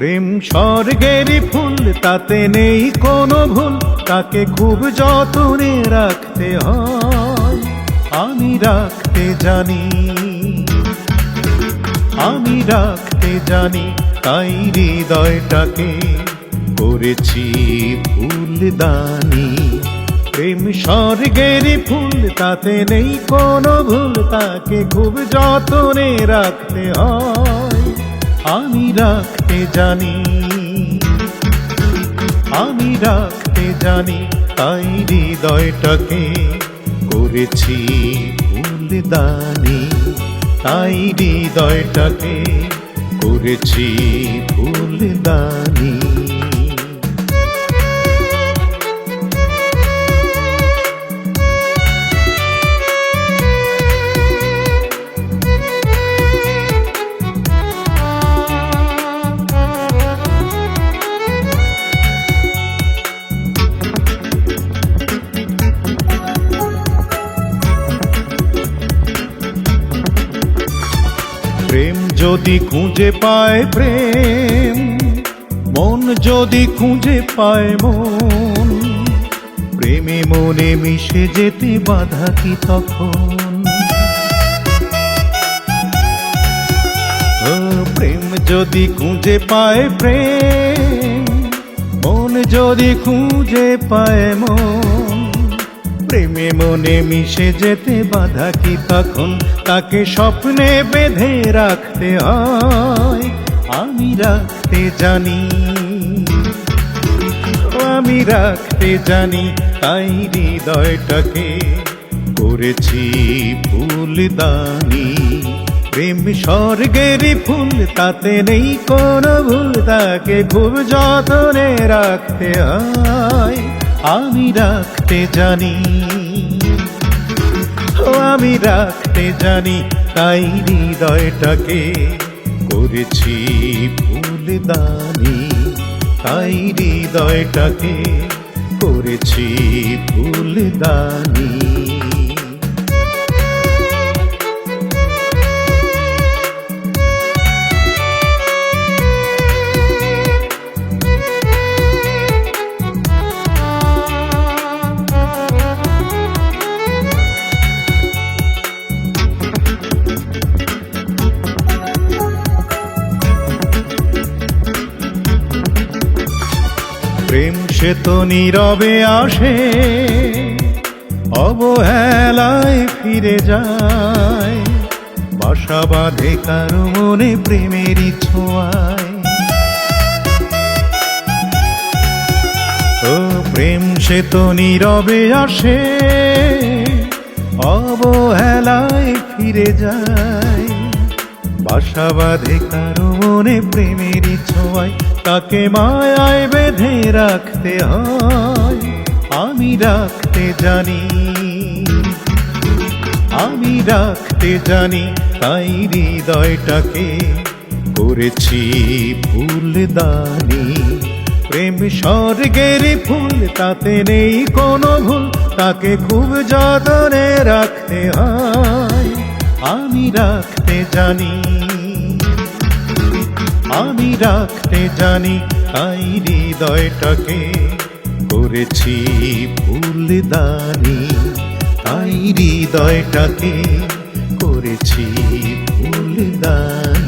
প্রেম স্বর্গের ফুল, তাতে নেই কোনো ভুল। তাকে খুব যতনে রাখতে হয়। আমি রাখতে জানি, আমি রাখতে জানি, তাই হৃদয়টাকে করেছি ফুলদানি। প্রেম স্বর্গের ফুল, তাতে নেই কোনো ভুল। তাকে খুব যতনে রাখতে হয়। আমি রাখতে জানি। আমি রাখতে জানি তাই হৃদয়টাকে করেছি ফুলদানি। তাই হৃদয়টাকে করেছি ফুলদানি। প্রেম যদি খুঁজে পায় প্রেম, মন যদি খুঁজে পায় মন, প্রেমে মনে মিশে যেতে বাধা কি তখন? প্রেম যদি খুঁজে পায় প্রেম, মন যদি খুঁজে পায় মন প্রেমে মনে মিশে যেতে বাধা কি তখন? তাকে স্বপ্নে বেঁধে রাখতে হয়। আমি রাখতে জানি। আমি রাখতে জানি, তাই হৃদয়টাকে করেছি ফুলদানি। প্রেম স্বর্গের ফুল, তাতে নেই কোনো ভুল। তাকে খুব যতনে রাখতে হয়। আমি রাখতে জানি। আমি রাখতে জানি তাই হৃদয়টাকে করেছি ফুলদানি। তাই হৃদয়টাকে করেছি ফুলদানি। প্রেম সে তো নীরবে আসে, অবহেলায় ফিরে যায়। বাসা বাঁধে কারও মনে প্রেমেরই ছোঁয়ায়। ও প্রেম সে তো নীরবে আসে, অবহেলায় ফিরে যায়। বাসা বাঁধে কারও মনে প্রেমেরই ছোঁয়ায় তাকে মায়ায় বেঁধে রাখতে হয়। আমি রাখতে জানি, আমি রাখতে জানি, তাই হৃদয়টাকে করেছি ফুলদানি। প্রেম স্বর্গের ফুল, তাতে নেই কোনো ভুল, তাকে খুব যতনে রাখতে হয়। আমি রাখতে জানি। আমি রাখতে জানি তাই হৃদয়টাকে করেছি ভুল ফুলদানি। তাই হৃদয়টাকে করেছি ভুল ফুলদানি।